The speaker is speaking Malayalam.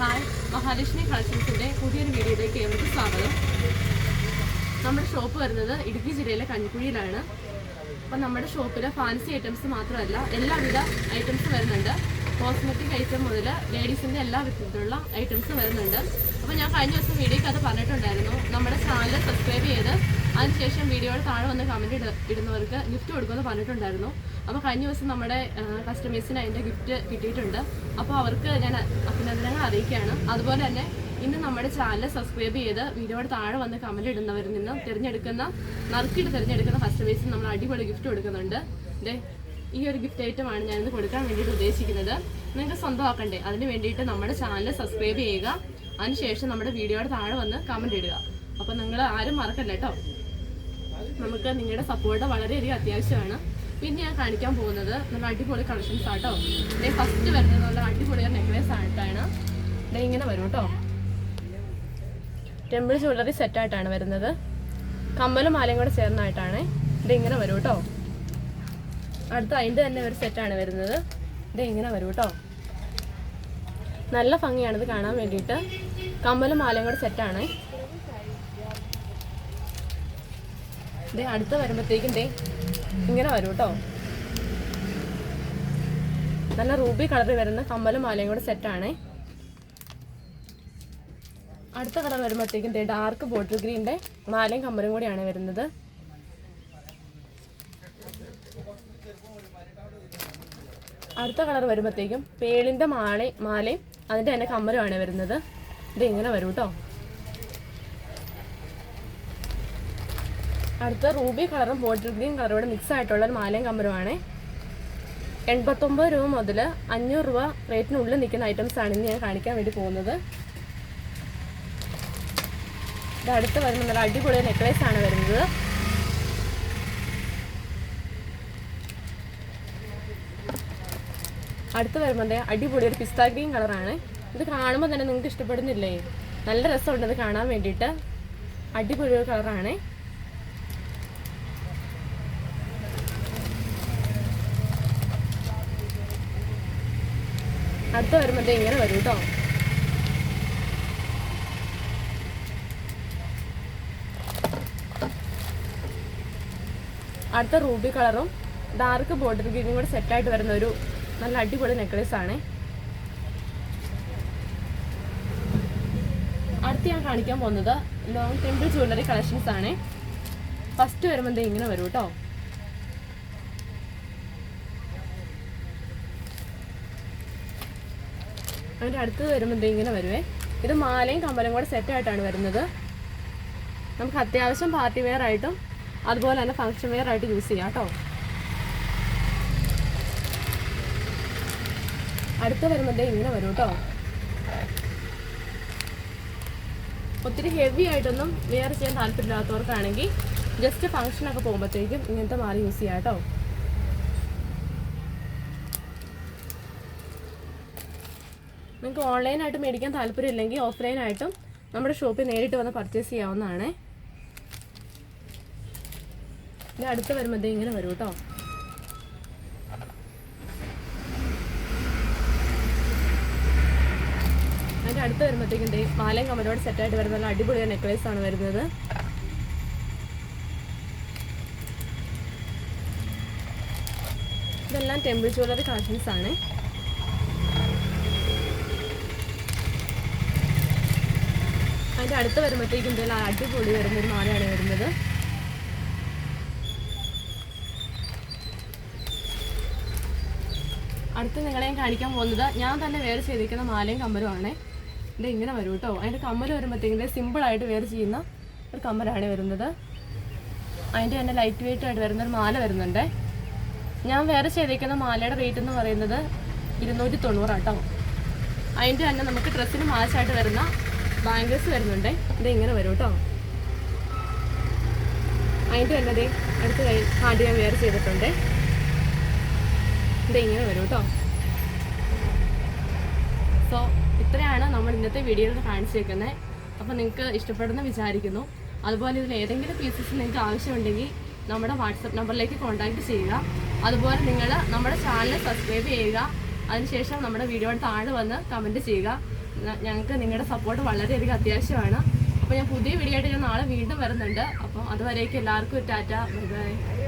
ഹായ് മഹാലക്ഷ്മി കളക്ഷൻസിന്റെ പുതിയൊരു വീഡിയോയിലേക്ക് ഏവർക്കും സ്വാഗതം. നമ്മുടെ ഷോപ്പ് വരുന്നത് ഇടുക്കി ജില്ലയിലെ കഞ്ഞിക്കുഴിയിലാണ്. അപ്പം നമ്മുടെ ഷോപ്പിൽ ഫാൻസി ഐറ്റംസ് മാത്രമല്ല എല്ലാവിധ ഐറ്റംസ് വരുന്നുണ്ട്. കോസ്മെറ്റിക് ഐറ്റം മുതൽ ലേഡീസിന്റെ എല്ലാ വിധത്തിലുള്ള ഐറ്റംസ് വരുന്നുണ്ട്. അപ്പോൾ ഞാൻ കഴിഞ്ഞ ദിവസം വീഡിയോയ്ക്ക് അത് പറഞ്ഞിട്ടുണ്ടായിരുന്നു നമ്മുടെ ചാനൽ സബ്സ്ക്രൈബ് ചെയ്ത് അതിനുശേഷം വീഡിയോയുടെ താഴെ വന്ന് കമന്റ് ഇട ഇടുന്നവർക്ക് ഗിഫ്റ്റ് കൊടുക്കുമെന്ന് പറഞ്ഞിട്ടുണ്ടായിരുന്നു. അപ്പോൾ കഴിഞ്ഞ ദിവസം നമ്മുടെ കസ്റ്റമേഴ്സിന് അതിന്റെ ഗിഫ്റ്റ് കിട്ടിയിട്ടുണ്ട്. അപ്പോൾ അവർക്ക് ഞാൻ അഭിനന്ദനങ്ങൾ അറിയിക്കുകയാണ്. അതുപോലെ തന്നെ ഇന്ന് നമ്മുടെ ചാനൽ സബ്സ്ക്രൈബ് ചെയ്ത് വീഡിയോയുടെ താഴെ വന്ന് കമന്റ് ഇടുന്നവരിൽ നിന്നും തിരഞ്ഞെടുക്കുന്ന നറുക്കിട്ട് തിരഞ്ഞെടുക്കുന്ന കസ്റ്റമേഴ്സിന് നമ്മൾ അടിപൊളി ഗിഫ്റ്റ് കൊടുക്കുന്നുണ്ട്. ദേ ഈ ഒരു ഗിഫ്റ്റ് ഐറ്റമാണ് ഞാനിന്ന് കൊടുക്കാൻ വേണ്ടിയിട്ട് ഉദ്ദേശിക്കുന്നത്. നിങ്ങൾക്ക് സ്വന്തമാക്കണ്ടേ? അതിന് വേണ്ടിയിട്ട് നമ്മുടെ ചാനൽ സബ്സ്ക്രൈബ് ചെയ്യുക. അതിനുശേഷം നമ്മുടെ വീഡിയോയുടെ താഴെ വന്ന് കമന്റ് ഇടുക. അപ്പോൾ നിങ്ങൾ ആരും മറക്കല്ല കേട്ടോ. നമുക്ക് നിങ്ങളുടെ സപ്പോർട്ട് വളരെയധികം അത്യാവശ്യമാണ്. പിന്നെ ഞാൻ കാണിക്കാൻ പോകുന്നത് നല്ല അടിപൊളി കളക്ഷൻസ് ആട്ടോ. ഇതേ ഫസ്റ്റ് വരുന്നത് നല്ല അടിപൊളി നെക്ലേസ് ആയിട്ടാണ്. ഇതേ ഇങ്ങനെ വരും കേട്ടോ ടെമ്പിൾ ജ്വല്ലറി സെറ്റായിട്ടാണ് വരുന്നത്. കമ്മലും മാലയും കൂടെ ചേർന്നായിട്ടാണ്. ഇത് ഇങ്ങനെ വരും കേട്ടോ അടുത്ത അതിന്റെ തന്നെ ഒരു സെറ്റാണ് വരുന്നത്. ഇത് ഇങ്ങനെ വരും കേട്ടോ നല്ല ഭംഗിയാണിത് കാണാൻ വേണ്ടിയിട്ട്. കമ്മലും മാലയും കൂടെ സെറ്റാണ് ദേ അടുത്ത് വരുമ്പോഴത്തേക്കും ദേ ഇങ്ങനെ വരും കേട്ടോ. നല്ല റൂബി കളറിൽ വരുന്ന കമ്മലും മാലയും കൂടെ സെറ്റാണ് അടുത്ത കളർ വരുമ്പോഴത്തേക്കും ദേ ഡാർക്ക് ബോട്ടിൽ ഗ്രീന്റെ മാലയും കമ്മലും കൂടിയാണ് വരുന്നത്. അടുത്ത കളർ വരുമ്പോഴത്തേക്കും പേളിന്റെ മാല മാലയും അതിന്റെ തന്നെ കമ്മലുമാണ് വരുന്നത്. ഇത് ഇങ്ങനെ വരും കേട്ടോ. അടുത്ത റൂബി കളറും ബോട്ടിൽ ഗ്രീൻ കളറും കൂടെ മിക്സ് ആയിട്ടുള്ള ഒരു മാലയും കമ്പരമാണ് എൺപത്തൊമ്പത് രൂപ മുതൽ അഞ്ഞൂറ് രൂപ റേറ്റിനുള്ളിൽ നിൽക്കുന്ന ഐറ്റംസ് ആണ് ഇന്ന് ഞാൻ കാണിക്കാൻ വേണ്ടി പോകുന്നത്. അടുത്ത് വരുന്ന നല്ല അടിപൊളി നെക്ലേസ് ആണ് വരുന്നത്. അടുത്ത് വരുമ്പോൾ അടിപൊളി ഒരു പിസ്ത ഗ്രീൻ കളറാണ്. ഇത് കാണുമ്പോൾ തന്നെ നിങ്ങൾക്ക് ഇഷ്ടപ്പെടുന്നില്ലേ? നല്ല രസമുണ്ട് ഇത് കാണാൻ വേണ്ടിയിട്ട്. അടിപൊളി ഒരു കളറാണ്. അടുത്ത് വരുമ്പോ ഇങ്ങനെ വരും കേട്ടോ അടുത്ത റൂബി കളറും ഡാർക്ക് ബോർഡർ ഗ്രീനും കൂടെ സെറ്റായിട്ട് വരുന്ന ഒരു നല്ല അടിപൊളി നെക്ലേസ് ആണ്. അടുത്ത് ഞാൻ കാണിക്കാൻ പോകുന്നത് ലോങ് ടെമ്പിൾ ജ്വല്ലറി കളക്ഷൻസ് ആണ്. ഫസ്റ്റ് വരുമ്പോൾ ഇങ്ങനെ വരും കേട്ടോ അതിന്റെ അടുത്ത് വരുമ്പോൾ ഇങ്ങനെ വരുവേ. ഇത് മാലയും കമ്പലും കൂടെ സെറ്റായിട്ടാണ് വരുന്നത്. നമുക്ക് അത്യാവശ്യം പാർട്ടി വെയർ ആയിട്ടും അതുപോലെ തന്നെ ഫങ്ഷൻ വെയർ ആയിട്ട് യൂസ് ചെയ്യാം കേട്ടോ. അടുത്ത് വരുമ്പോഴത്തേ ഇങ്ങനെ വരും കേട്ടോ. ഒത്തിരി ഹെവി ആയിട്ടൊന്നും വെയർ ചെയ്യാൻ താല്പര്യമില്ലാത്തവർക്കാണെങ്കിൽ ജസ്റ്റ് ഫങ്ഷനൊക്കെ പോകുമ്പോഴത്തേക്കും ഇങ്ങനത്തെ മാറി യൂസ് ചെയ്യാം കേട്ടോ. നിങ്ങൾക്ക് ഓൺലൈനായിട്ട് മേടിക്കാൻ താല്പര്യമില്ലെങ്കിൽ ഓഫ്ലൈനായിട്ടും നമ്മുടെ ഷോപ്പിൽ നേരിട്ട് വന്ന് പർച്ചേസ് ചെയ്യാവുന്നതാണ്. ഇത് അടുത്ത് വരുമ്പോഴത്തേ ഇങ്ങനെ വരും കേട്ടോ അതിന്റെ അടുത്ത് വരുമ്പോഴത്തേക്കും ദേ മാലയും കമ്മലോട് സെറ്റായിട്ട് വരുന്ന നല്ല അടിപൊളിയ നെക്ലേസ് ആണ് വരുന്നത്. ഇതെല്ലാം ടെമ്പിൾ ജ്വല്ലറി കളക്ഷൻസ് ആണ്. അതിന്റെ അടുത്ത് വരുമ്പോഴത്തേക്കും എന്തെങ്കിലും അടിപൊളി വരുന്നൊരു മാലയാണ് വരുന്നത്. അടുത്ത് നിങ്ങളെ കാണിക്കാൻ പോകുന്നത് ഞാൻ തന്നെ വേറെ ചെയ്തിരിക്കുന്ന മാലയും കമ്മലുമാണ് ഇത് ഇങ്ങനെ വരും കേട്ടോ. അതിന്റെ കമ്മൽ വരുമ്പോഴത്തേക്കും സിമ്പിളായിട്ട് വേറെ ചെയ്യുന്ന ഒരു കമ്മലാണ് വരുന്നത്. അതിന്റെ തന്നെ ലൈറ്റ് വെയിറ്റ് ആയിട്ട് വരുന്ന ഒരു മാല വരുന്നുണ്ട്. ഞാൻ വേറെ ചെയ്തിരിക്കുന്ന മാലയുടെ റേറ്റ് എന്ന് പറയുന്നത് ഇരുന്നൂറ്റി തൊണ്ണൂറാട്ടോ അതിന്റെ തന്നെ നമുക്ക് ഡ്രസ്സിന് മാച്ചായിട്ട് വരുന്ന ബാംഗിൾസ് വരുന്നുണ്ടേ. ഇത് ഇങ്ങനെ വരും കേട്ടോ അതിന്റെ ദേ അടുത്ത കൈ ഹാർഡ് ഞാൻ വേറെ ചെയ്തിട്ടുണ്ട്. ഇത് ഇങ്ങനെ വരും കേട്ടോ സോ ഇത്രയാണ് നമ്മൾ ഇന്നത്തെ വീഡിയോയിൽ കാണിച്ചേക്കുന്നത് അപ്പോൾ നിങ്ങൾക്ക് ഇഷ്ടപ്പെടുന്ന വിചാരിക്കുന്നു. അതുപോലെ ഇതിൽ ഏതെങ്കിലും പീസസ് നിങ്ങൾക്ക് ആവശ്യമുണ്ടെങ്കിൽ നമ്മുടെ വാട്സപ്പ് നമ്പറിലേക്ക് കോൺടാക്റ്റ് ചെയ്യുക. അതുപോലെ നിങ്ങൾ നമ്മുടെ ചാനൽ സബ്സ്ക്രൈബ് ചെയ്യുക. അതിനുശേഷം നമ്മുടെ വീഡിയോയുടെ താഴെ വന്ന് കമന്റ് ചെയ്യുക. ഞങ്ങൾക്ക് നിങ്ങളുടെ സപ്പോർട്ട് വളരെയധികം അത്യാവശ്യമാണ്. അപ്പോൾ ഞാൻ പുതിയ വീഡിയോ ആയിട്ട് ഞാൻ നാളെ വീണ്ടും വരുന്നുണ്ട്. അപ്പോൾ അതുവരേക്കും എല്ലാവർക്കും ടാറ്റ. Bye bye